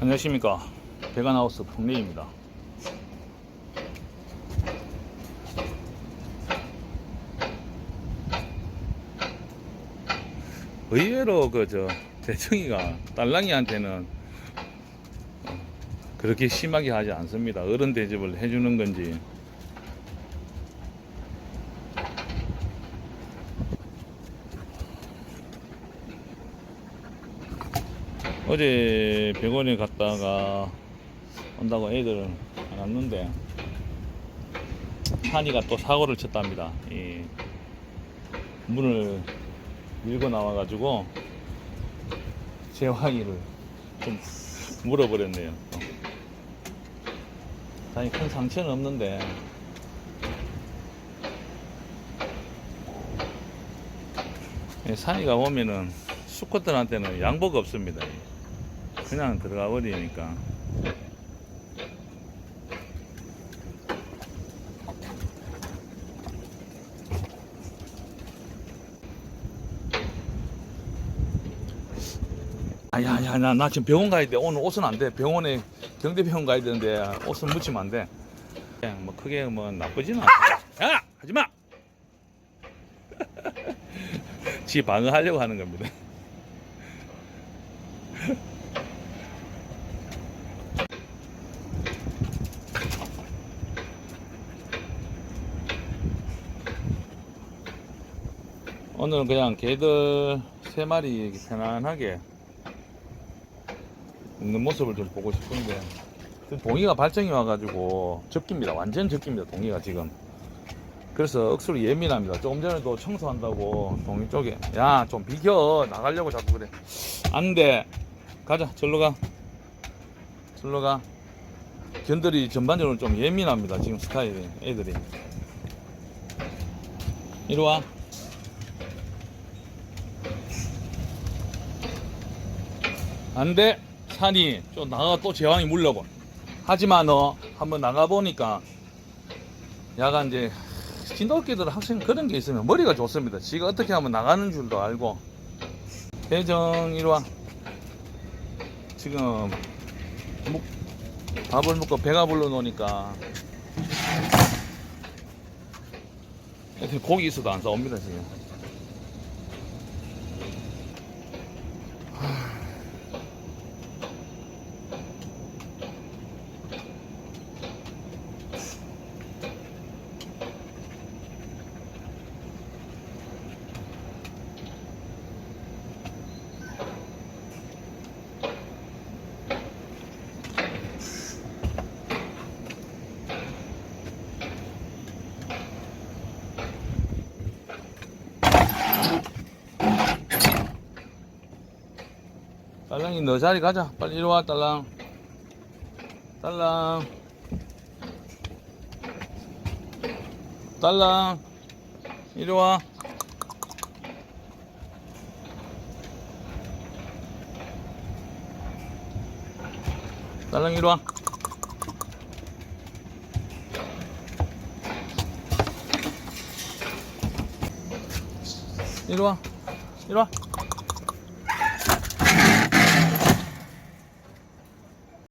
안녕하십니까. 베가나우스 풍레입니다. 의외로 그저 대청이가 딸랑이한테는 어, 그렇게 심하게 하지 않습니다. 어른 대접을 해주는 건지 어제 병원에 갔다가 온다고 애들은 안 왔는데 한이가 또 사고를 쳤답니다. 이 문을 밀고 나와가지고 재화기를 좀 물어버렸네요. 또. 다행히 큰 상처는 없는데 이 산이가 오면은 수컷들한테는 양보가 없습니다. 그냥 들어가 버리니까. 아야야 나, 나 지금 병원 가야 돼. 오늘 옷은 안 돼. 병원에 경대병원 가야 되는데 옷은 묻히면 안 돼. 그냥 뭐 크게 뭐 나쁘지는 않아. 야 하지마! 지 방어하려고 하는 겁니다 오늘은 그냥 개들 세 마리 편안하게 있는 모습을 좀 보고 싶은데 동이가 발정이 와가지고 접깁니다. 완전 접깁니다 동이가 지금. 그래서 억수로 예민합니다. 조금 전에도 청소한다고 동이 쪽에. 야 좀 비켜. 나가려고 자꾸 그래. 안돼. 가자 절로 가. 절로 가. 견들이 전반적으로 좀 예민합니다 지금 스타일이 애들이. 이리 와 안돼. 산이 좀 나가 또 제왕이 물려고. 하지만 너 한번 나가 보니까 야간 이제 진돗개들 학생 그런 게 있으면 머리가 좋습니다. 지가 어떻게 하면 나가는 줄도 알고. 대정 이리 와. 지금 묵- 밥을 먹고 배가 불러 놓으니까. 고기 있어도 안 싸웁니다 지금 딸랑이 너 자리 가자. 빨리 이리 와 딸랑. 딸랑. 딸랑 이리 와. 딸랑 이리 와. 이리 와. 이리 와